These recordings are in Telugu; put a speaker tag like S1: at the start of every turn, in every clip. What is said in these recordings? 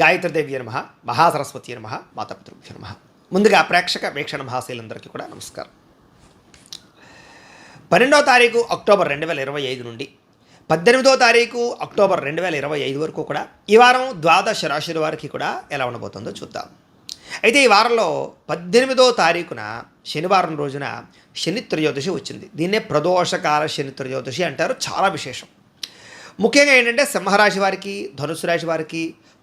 S1: గాయత్రీదేవి నమ మహాసరస్వతి నమ మాతాపితృభ్య నమ. ముందుగా ప్రేక్షక వీక్షణ మహాశైలందరికీ కూడా నమస్కారం. పన్నెండవ తారీఖు అక్టోబర్ రెండు వేల ఇరవై ఐదు నుండి పద్దెనిమిదో తారీఖు అక్టోబర్ రెండు వేల ఇరవై ఐదు వరకు కూడా ఈ వారం ద్వాదశ రాశుల వారికి కూడా ఎలా ఉండబోతుందో చూద్దాం. అయితే ఈ వారంలో పద్దెనిమిదో తారీఖున శనివారం రోజున శని త్రయోదశి వచ్చింది. దీన్నే ప్రదోషకాల శని త్రయోదశి అంటారు చాలా విశేషం. ముఖ్యంగా ఏంటంటే సింహరాశి వారికి ధనుసు రాశి వారికి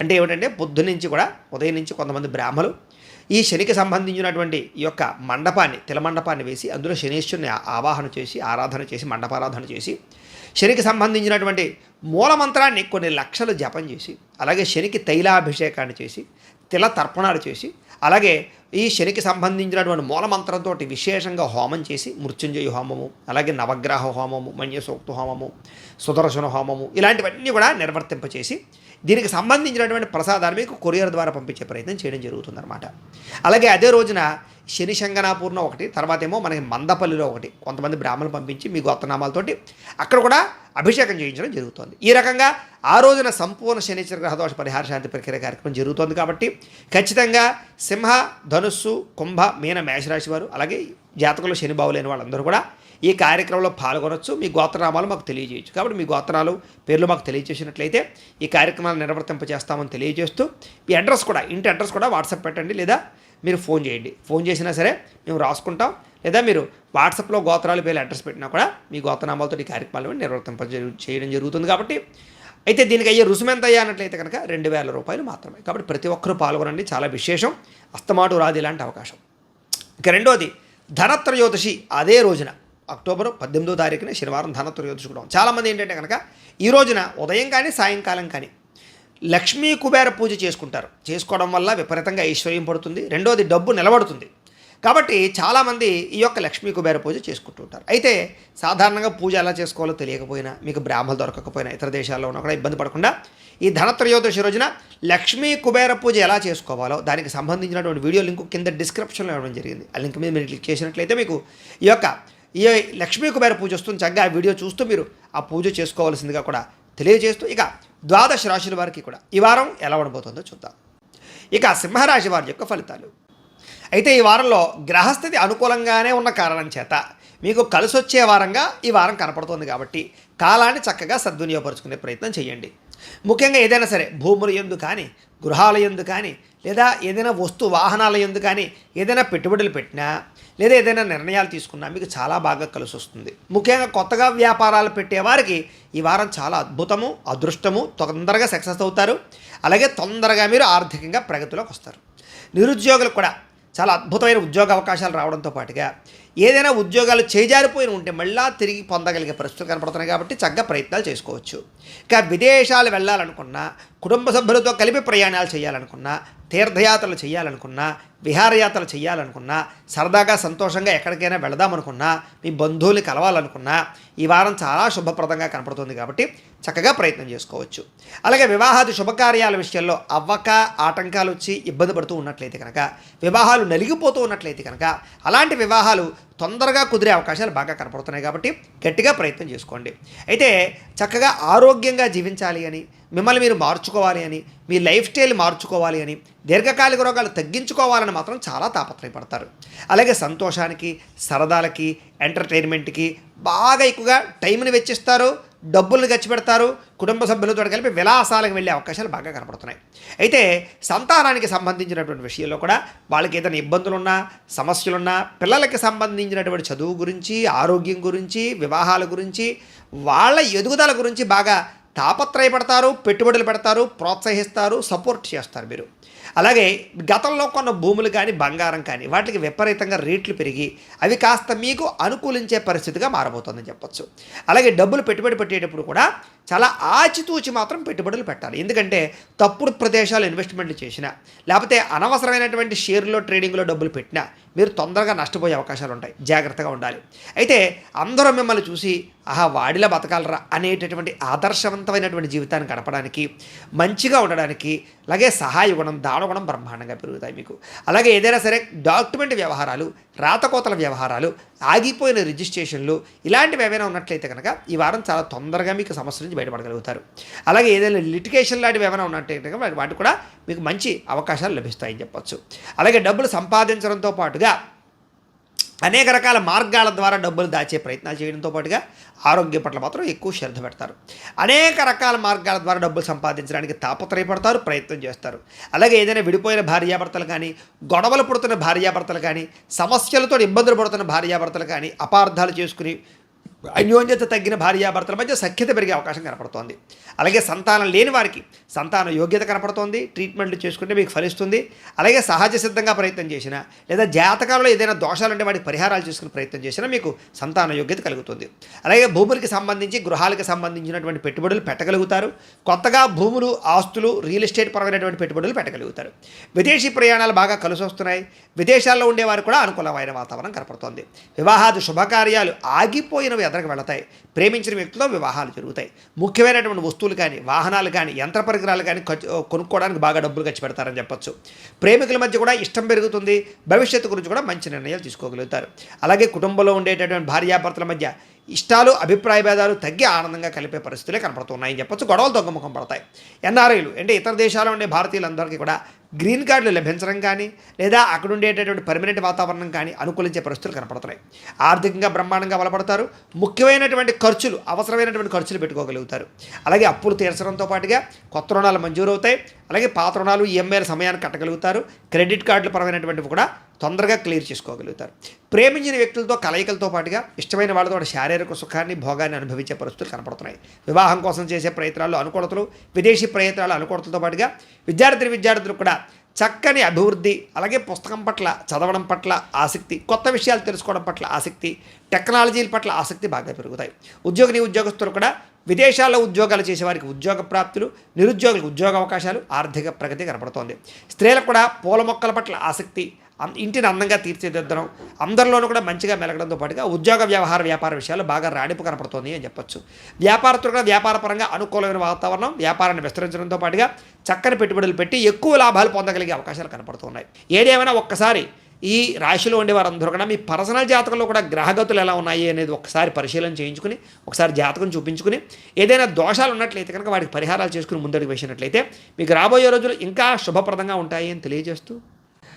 S1: అంటే ఏమిటంటే పొద్దు నుంచి కూడా ఉదయం నుంచి కొంతమంది బ్రాహ్మలు ఈ శనికి సంబంధించినటువంటి ఈ యొక్క మండపాన్ని తిల మండపాన్ని వేసి అందులో శనీశ్వరుని ఆవాహన చేసి ఆరాధన చేసి మండపారాధన చేసి శనికి సంబంధించినటువంటి మూలమంత్రాన్ని కొన్ని లక్షలు జపం చేసి అలాగే శనికి తైలాభిషేకాన్ని చేసి తిల తర్పణాలు చేసి అలాగే ఈ శనికి సంబంధించినటువంటి మూలమంత్రంతో విశేషంగా హోమం చేసి మృత్యుంజయ హోమము అలాగే నవగ్రహ హోమము మన్యసూక్త హోమము సుదర్శన హోమము ఇలాంటివన్నీ కూడా నిర్వర్తింపచేసి దీనికి సంబంధించినటువంటి ప్రసాదాన్ని మీకు కొరియర్ ద్వారా పంపించే ప్రయత్నం చేయడం జరుగుతుందన్నమాట. అలాగే అదే రోజున శని శంగనాపూర్ణ ఒకటి తర్వాత ఏమో మనకి మందపల్లిలో ఒకటి. కొంతమంది బ్రాహ్మణులు పంపించి మీ గొప్పనామాలతోటి అక్కడ కూడా అభిషేకం చేయించడం జరుగుతుంది. ఈ రకంగా ఆ రోజున సంపూర్ణ శనిచర గ్రహదోష పరిహార శాంతి ప్రక్రియ కార్యక్రమం జరుగుతోంది కాబట్టి ఖచ్చితంగా సింహ ధనుస్సు కుంభ మీన మేషరాశి వారు అలాగే జాతకంలో శని బావులేని వాళ్ళందరూ కూడా ఈ కార్యక్రమంలో పాల్గొనొచ్చు. మీ గోత్రనామాలు మాకు తెలియజేయచ్చు. కాబట్టి మీ గోత్రాలు పేర్లు మాకు తెలియజేసినట్లయితే ఈ కార్యక్రమాలు నిర్వర్తింపజేస్తామని తెలియజేస్తూ ఈ అడ్రస్ కూడా ఇంటి అడ్రస్ కూడా వాట్సాప్ పెట్టండి లేదా మీరు ఫోన్ చేయండి. ఫోన్ చేసినా సరే మేము రాసుకుంటాం. లేదా మీరు వాట్సాప్లో గోత్రాలు పేర్లు అడ్రస్ పెట్టినా కూడా మీ గోత్రనామాలతో ఈ కార్యక్రమాలు నిర్వర్తింప చేయడం జరుగుతుంది కాబట్టి అయితే దీనికి అయ్యే రుసుము ఎంత అయ్యానట్లయితే కనుక రెండు వేల రూపాయలు మాత్రమే. కాబట్టి ప్రతి ఒక్కరూ పాల్గొనండి. చాలా విశేషం. అస్తమాటు రాదు ఇలాంటి అవకాశం. ఇక రెండోది ధనత్రయోదశి అదే రోజున. అక్టోబర్ పద్దెనిమిదో తారీఖున శనివారం ధనత్రయోదశి కూడా చాలామంది ఏంటంటే కనుక ఈ రోజున ఉదయం కానీ సాయంకాలం కానీ లక్ష్మీ కుబేర పూజ చేసుకుంటారు. చేసుకోవడం వల్ల విపరీతంగా ఐశ్వర్యం పడుతుంది. రెండోది డబ్బు నిలబడుతుంది. కాబట్టి చాలామంది ఈ యొక్క లక్ష్మీ కుబేర పూజ చేసుకుంటూ ఉంటారు. అయితే సాధారణంగా పూజ ఎలా చేసుకోవాలో తెలియకపోయినా మీకు బ్రాహ్మలు దొరకకపోయినా ఇతర దేశాల్లో ఉన్నా కూడా ఇబ్బంది పడకుండా ఈ ధనత్రయోదశి రోజున లక్ష్మీ కుబేర పూజ ఎలా చేసుకోవాలో దానికి సంబంధించినటువంటి వీడియో లింక్ కింద డిస్క్రిప్షన్లో ఇవ్వడం జరిగింది. ఆ లింక్ మీద మీరు క్లిక్ చేసినట్లయితే మీకు ఈ యొక్క ఈ లక్ష్మీ కుబేర పూజ వస్తుంది. చక్కగా ఆ వీడియో చూస్తూ మీరు ఆ పూజ చేసుకోవాల్సిందిగా కూడా తెలియజేస్తూ ఇక ద్వాదశ రాశుల వారికి కూడా ఈ వారం ఎలా ఉండబోతుందో చూద్దాం. ఇక సింహరాశి వారి యొక్క ఫలితాలు. అయితే ఈ వారంలో గ్రహస్థితి అనుకూలంగానే ఉన్న కారణం చేత మీకు కలిసొచ్చే వారంగా ఈ వారం కనపడుతుంది కాబట్టి కాలాన్ని చక్కగా సద్వినియోగపరుచుకునే ప్రయత్నం చేయండి. ముఖ్యంగా ఏదైనా సరే భూముల ఎందు కానీ గృహాల ఎందు కానీ లేదా ఏదైనా వస్తు వాహనాల ఎందు కానీ ఏదైనా పెట్టుబడులు పెట్టినా లేదా ఏదైనా నిర్ణయాలు తీసుకున్నా మీకు చాలా బాగా కలిసి వస్తుంది. ముఖ్యంగా కొత్తగా వ్యాపారాలు పెట్టే వారికి ఈ వారం చాలా అద్భుతము అదృష్టము తొందరగా సక్సెస్ అవుతారు. అలాగే తొందరగా మీరు ఆర్థికంగా ప్రగతిలోకి వస్తారు. నిరుద్యోగులకు కూడా చాలా అద్భుతమైన ఉద్యోగ అవకాశాలు రావడంతో పాటుగా ఏదైనా ఉద్యోగాలు చేజారిపోయిన ఉంటే మళ్ళా తిరిగి పొందగలిగే పరిస్థితులు కనపడుతున్నాయి కాబట్టి చక్కగా ప్రయత్నాలు చేసుకోవచ్చు. ఇక విదేశాలు వెళ్ళాలనుకున్నా కుటుంబ సభ్యులతో కలిపి ప్రయాణాలు చేయాలనుకున్నా తీర్థయాత్రలు చేయాలనుకున్నా విహారయాత్రలు చేయాలనుకున్నా సరదాగా సంతోషంగా ఎక్కడికైనా వెళదామనుకున్నా మీ బంధువుల్ని కలవాలనుకున్నా ఈ వారం చాలా శుభప్రదంగా కనపడుతుంది కాబట్టి చక్కగా ప్రయత్నం చేసుకోవచ్చు. అలాగే వివాహాది శుభకార్యాల విషయంలో అవ్వక ఆటంకాలు వచ్చి ఇబ్బంది పడుతూ ఉన్నట్లయితే కనుక వివాహాలు నలిగిపోతూ ఉన్నట్లయితే కనుక అలాంటి వివాహాలు తొందరగా కుదిరే అవకాశాలు బాగా కనపడుతున్నాయి కాబట్టి గట్టిగా ప్రయత్నం చేసుకోండి. అయితే చక్కగా ఆరోగ్యంగా జీవించాలి అని మిమ్మల్ని మీరు మార్చుకోవాలి అని మీ లైఫ్ స్టైల్ మార్చుకోవాలి అని దీర్ఘకాలిక రోగాలు తగ్గించుకోవాలని మాత్రం చాలా తాపత్రయపడతారు. అలాగే సంతోషానికి సరదాలకి ఎంటర్టైన్మెంట్కి బాగా ఎక్కువగా టైంని వెచ్చిస్తారు డబ్బుల్ని ఖర్చు పెడతారు కుటుంబ సభ్యులతో కలిపి విలాసాలకు వెళ్ళే అవకాశాలు బాగా కనపడుతున్నాయి. అయితే సంతానానికి సంబంధించినటువంటి విషయంలో కూడా వాళ్ళకి ఏదైనా ఇబ్బందులున్నా సమస్యలున్నా పిల్లలకి సంబంధించినటువంటి చదువు గురించి ఆరోగ్యం గురించి వివాహాల గురించి వాళ్ళ ఎదుగుదల గురించి బాగా తాపత్రయపడతారు పెట్టుబడులు పెడతారు ప్రోత్సహిస్తారు సపోర్ట్ చేస్తారు మీరు అలాగే గతంలో కొన్న భూములు కానీ బంగారం కానీ వాటికి విపరీతంగా రేట్లు పెరిగి అవి కాస్త మీకు అనుకూలించే పరిస్థితిగా మారబోతుందని చెప్పొచ్చు. అలాగే డబ్బులు పెట్టుబడి పెట్టేటప్పుడు కూడా చాలా ఆచితూచి మాత్రం పెట్టుబడులు పెట్టాలి. ఎందుకంటే తప్పుడు ప్రదేశాలు ఇన్వెస్ట్మెంట్లు చేసినా లేకపోతే అనవసరమైనటువంటి షేర్లో ట్రేడింగ్లో డబ్బులు పెట్టినా మీరు తొందరగా నష్టపోయే అవకాశాలు ఉంటాయి. జాగ్రత్తగా ఉండాలి. అయితే అందరూ మిమ్మల్ని చూసి ఆహా వాడిలా బతకాలరా అనేటటువంటి ఆదర్శవంతమైనటువంటి జీవితాన్ని గడపడానికి మంచిగా ఉండడానికి అలాగే సహాయ గుణం దానగుణం బ్రహ్మాండంగా పెరుగుతాయి మీకు. అలాగే ఏదైనా సరే డాక్యుమెంట్ వ్యవహారాలు రాతకోతల వ్యవహారాలు ఆగిపోయిన రిజిస్ట్రేషన్లు ఇలాంటివి ఏమైనా ఉన్నట్లయితే కనుక ఈ వారం చాలా తొందరగా మీకు సమస్య నుంచి బయటపడగలుగుతారు. అలాగే ఏదైనా లిటికేషన్ లాంటివి ఏమైనా ఉన్నట్లయితే వాటి కూడా మీకు మంచి అవకాశాలు లభిస్తాయని చెప్పొచ్చు. అలాగే డబ్బులు సంపాదించడంతో పాటు పాటుగా అనేక రకాల మార్గాల ద్వారా డబ్బులు దాచే ప్రయత్నాలు చేయడంతో పాటుగా ఆరోగ్యం పట్ల మాత్రం ఎక్కువ శ్రద్ధ పెడతారు. అనేక రకాల మార్గాల ద్వారా డబ్బులు సంపాదించడానికి తాపత్రయపడతారు ప్రయత్నం చేస్తారు. అలాగే ఏదైనా విడిపోయిన భార్యాభర్తలు కానీ గొడవలు పుడుతున్న భార్యాభర్తలు కానీ సమస్యలతో ఇబ్బందులు పడుతున్న భార్యాభర్తలు కానీ అపార్థాలు చేసుకుని అన్యోన్యత తగ్గిన భార్యాభర్తల మధ్య సఖ్యత పెరిగే అవకాశం కనపడుతోంది. అలాగే సంతానం లేని వారికి సంతాన యోగ్యత కనపడుతోంది. ట్రీట్మెంట్లు చేసుకుంటే మీకు ఫలిస్తుంది. అలాగే సహజ సిద్ధంగా ప్రయత్నం చేసినా లేదా జాతకాలలో ఏదైనా దోషాలుంటే వాటికి పరిహారాలు చేసుకునే ప్రయత్నం చేసినా మీకు సంతాన యోగ్యత కలుగుతుంది. అలాగే భూములకి సంబంధించి గృహాలకు సంబంధించినటువంటి పెట్టుబడులు పెట్టగలుగుతారు. కొత్తగా భూములు ఆస్తులు రియల్ ఎస్టేట్ పరమైనటువంటి పెట్టుబడులు పెట్టగలుగుతారు. విదేశీ ప్రయాణాలు బాగా కలిసి వస్తున్నాయి విదేశాల్లో ఉండేవారు కూడా అనుకూలమైన వాతావరణం కనపడుతోంది. వివాహాది శుభకార్యాలు ఆగిపోయినవి ఎదరికి వెళతాయి. ప్రేమించిన వ్యక్తితో వివాహాలు జరుగుతాయి. ముఖ్యమైనటువంటి వస్తువులు కానీ వాహనాలు కానీ యంత్ర పరికరాలు కానీ ఖర్చు కొనుక్కోవడానికి బాగా డబ్బులు ఖర్చు పెడతారని చెప్పొచ్చు. ప్రేమికుల మధ్య కూడా ఇష్టం పెరుగుతుంది. భవిష్యత్తు గురించి కూడా మంచి నిర్ణయాలు తీసుకోగలుగుతారు. అలాగే కుటుంబంలో ఉండేటటువంటి భార్యాభర్తల మధ్య ఇష్టాలు అభిప్రాయ భేదాలు తగ్గి ఆనందంగా కలిపే పరిస్థితులే కనపడుతున్నాయని చెప్పొచ్చు. గొడవలు దొంగముఖం పడతాయి. ఎన్ఆర్ఐలు అంటే ఇతర దేశాల్లో ఉండే భారతీయులందరికీ కూడా గ్రీన్ కార్డులు లభించడం కానీ లేదా అక్కడ ఉండేటటువంటి పర్మనెంట్ వాతావరణం కానీ అనుకూలించే పరిస్థితులు కనపడుతున్నాయి. ఆర్థికంగా బ్రహ్మాండంగా బలపడతారు. ముఖ్యమైనటువంటి ఖర్చులు అవసరమైనటువంటి ఖర్చులు పెట్టుకోగలుగుతారు. అలాగే అప్పులు తీర్చడంతో పాటుగా కొత్త రుణాలు మంజూరు అవుతాయి అలాగే పాత రుణాలు ఈఎంఐల సమయాన్ని కట్టగలుగుతారు. క్రెడిట్ కార్డుల పరమైనటువంటివి కూడా తొందరగా క్లియర్ చేసుకోగలుగుతారు. ప్రేమించిన వ్యక్తులతో కలయికలతో పాటుగా ఇష్టమైన వాళ్ళతో శారీరక సుఖాన్ని భోగాన్ని అనుభవించే పరిస్థితులు కనపడుతున్నాయి. వివాహం కోసం చేసే ప్రయత్నాలు అనుకూలతలు విదేశీ ప్రయత్నాలు అనుకూలతలతో పాటుగా విద్యార్థి విద్యార్థులు కూడా చక్కని అభివృద్ధి అలాగే పుస్తకం పట్ల చదవడం పట్ల ఆసక్తి కొత్త విషయాలు తెలుసుకోవడం పట్ల ఆసక్తి టెక్నాలజీల పట్ల ఆసక్తి బాగా పెరుగుతాయి. ఉద్యోగిని ఉద్యోగస్తులు కూడా విదేశాల్లో ఉద్యోగాలు చేసేవారికి ఉద్యోగ ప్రాప్తులు నిరుద్యోగులకు ఉద్యోగ అవకాశాలు ఆర్థిక ప్రగతి కనబడుతోంది స్త్రీలకు కూడా పూల మొక్కల పట్ల ఆసక్తి ఇంటిని అందంగా తీర్చిదిద్దడం అందరిలోనూ కూడా మంచిగా మెలగడంతో పాటుగా ఉద్యోగ వ్యవహార వ్యాపార విషయాలు బాగా రాడిపు కనపడుతోంది అని చెప్పొచ్చు. వ్యాపారస్తులు కూడా వ్యాపారపరంగా అనుకూలమైన వాతావరణం వ్యాపారాన్ని విస్తరించడంతో పాటుగా చక్కని పెట్టుబడులు పెట్టి ఎక్కువ లాభాలు పొందగలిగే అవకాశాలు కనపడుతున్నాయి. ఏదేమైనా ఒక్కసారి ఈ రాశిలో ఉండే వారందరూ కూడా మీ పర్సనల్ జాతకంలో కూడా గ్రహగతులు ఎలా ఉన్నాయి అనేది ఒకసారి పరిశీలన చేయించుకుని ఒకసారి జాతకం చూపించుకుని ఏదైనా దోషాలు ఉన్నట్లయితే కనుక వాటికి పరిహారాలు చేసుకుని ముందడుగు వేసినట్లయితే మీకు రాబోయే రోజులు ఇంకా శుభప్రదంగా ఉంటాయి అని తెలియజేస్తూ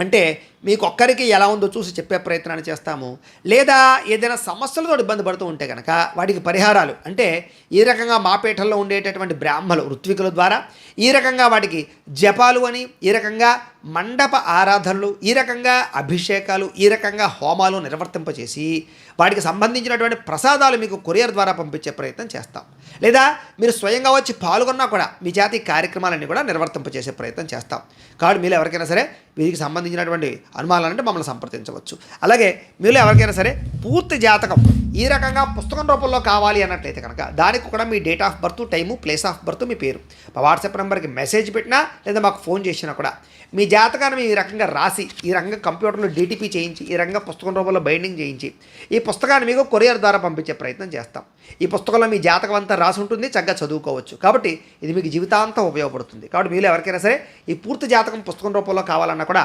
S1: అంటే మీకు ఒక్కరికి ఎలా ఉందో చూసి చెప్పే ప్రయత్నాన్ని చేస్తాము. లేదా ఏదైనా సమస్యలతో ఇబ్బంది పడుతూ ఉంటే కనుక వాటికి పరిహారాలు. అంటే ఈ రకంగా మా పీఠంలో ఉండేటటువంటి బ్రాహ్మలు ఋత్వికుల ద్వారా ఈ రకంగా వాటికి జపాలు అని ఈ రకంగా మండప ఆరాధనలు ఈ రకంగా అభిషేకాలు ఈ రకంగా హోమాలు నిర్వర్తింపచేసి వాటికి సంబంధించినటువంటి ప్రసాదాలు మీకు కొరియర్ ద్వారా పంపించే ప్రయత్నం చేస్తాం. లేదా మీరు స్వయంగా వచ్చి పాల్గొన్నా కూడా మీ జాతి కార్యక్రమాలన్నీ కూడా నిర్వర్తింపచేసే ప్రయత్నం చేస్తాం. కాబట్టి మీరు ఎవరికైనా సరే వీరికి సంబంధించినటువంటి అనుమానాలంటే మమ్మల్ని సంప్రదించవచ్చు. అలాగే మీరు ఎవరికైనా సరే పూర్తి జాతకం ఈ రకంగా పుస్తకం రూపంలో కావాలి అన్నట్లయితే కనుక దానికి కూడా మీ date of birth time place of birth మీ పేరు. మా వాట్సాప్ నెంబర్కి మెసేజ్ పెట్టినా లేదా మాకు ఫోన్ చేసినా కూడా మీ జాతకాన్ని మేము ఈ రకంగా రాసి ఈ రకంగా కంప్యూటర్లో డీటీపీ చేయించి ఈ రకంగా పుస్తకం రూపంలో బైండింగ్ చేయించి ఈ పుస్తకాన్ని మీకు కొరియర్ ద్వారా పంపించే ప్రయత్నం చేస్తాం. ఈ పుస్తకంలో మీ జాతకం అంతా రాసి ఉంటుంది చక్కగా చదువుకోవచ్చు. కాబట్టి ఇది మీకు జీవితాంతం ఉపయోగపడుతుంది. కాబట్టి మీరు ఎవరికైనా సరే ఈ పూర్తి జాతకం పుస్తకం రూపంలో కావాలన్నా కూడా